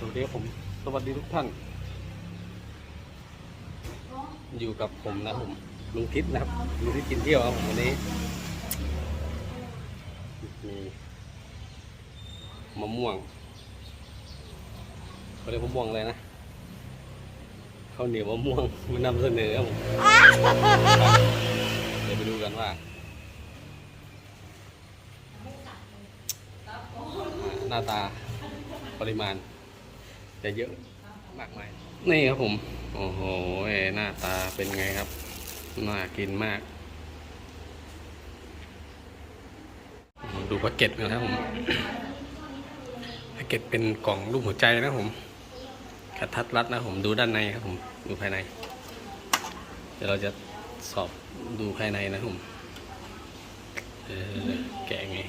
สวัสดีครับผม สวัสดีทุกท่าน อยู่กับผมนะผมลุงทิศนะครับลุงทิศกินเที่ยวครับผมวันนี้มีมะม่วงเขาเรียกมะม่วงอะไรนะข้าวเหนียวมะม่วงมานำเสนอครับผมเดี๋ยวไปดูกันว่าหน้าตาปริมาณ จะเยอะมากมายนี่ครับผม โอ้โหหน้าตาเป็นไงครับ น่ากินมาก ดูแพ็กเกจนะครับผมแพ็กเกจเป็นกล่องรูปหัวใจนะผมกระทัดรัดนะผมดูด้านในครับผมดูภายใน เดี๋ยวเราจะสอบดูภายในนะผมเออแกะไง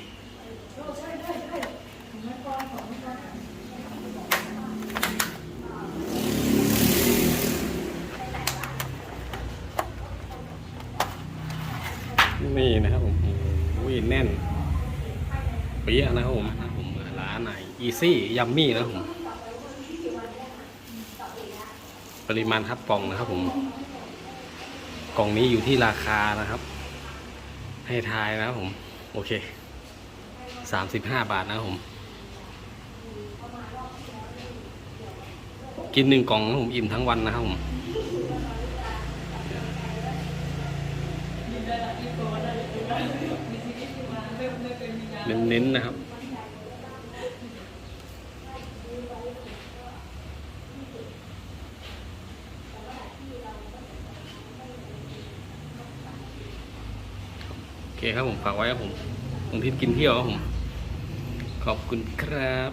นี่นะครับผมวิ่แน่นเปี๊ยนะครับผมผมร้านไหนอีซี่ยัมมี่นะครับผม ปริมาณครับกล่องนะครับผมกล่องนี้อยู่ที่ราคานะครับ ให้ทายนะครับผม โอเคสามสิบห้าบาทนะครับผม กินหนึ่งกล่องนะผมอิ่มทั้งวันนะครับผม เน้นๆนะครับโอเคครับผมฝากไว้ครับผมตรงทิศกินเที่ยวครับผม ขอบคุณครับ